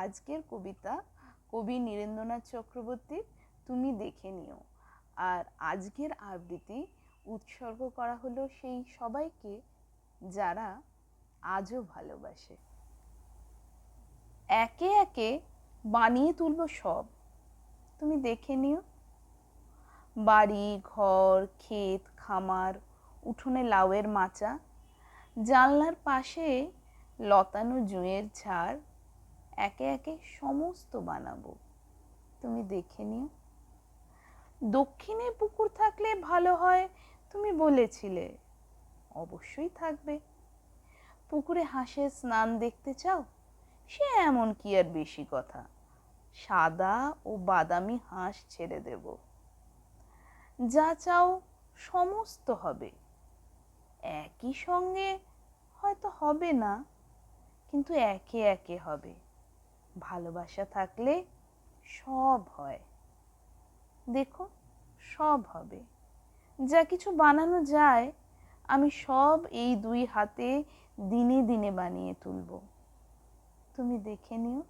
আজকের কবিতা কবি নীরেন্দ্রনাথ চক্রবর্তীর তুমি দেখে নিও। আর আজকের আবৃত্তি উৎসর্গ করা হলো সেই সবাইকে যারা আজও ভালোবাসে। একে একে বানিয়ে তুলব সব। তুমি দেখে নিও। বাড়ি, ঘর, ক্ষেত, খামার, উঠোনে লাউয়ের মাচা, জানলার পাশে লতানো জুঁয়ের ঝাড় একে একে সমস্ত বানাবো। তুমি দেখে নিও। দক্ষিণে পুকুর থাকলে ভালো হয়, তুমি বলেছিলে। অবশ্যই থাকবে। পুকুরে হাঁসের স্নান দেখতে চাও? সে এমন কি আর বেশি কথা? সাদা ও বাদামি হাঁস ছেড়ে দেব। যা চাও সমস্ত হবে। একই সঙ্গে হয়তো হবে না, কিন্তু একে একে হবে। ভালোবাসা থাকলে সব হয়। দেখো সব হবে। যা কিছু বানানো যায়, আমি সব এই দুই হাতে দিনে দিনে বানিয়ে তুলব। তুমি দেখে নিও।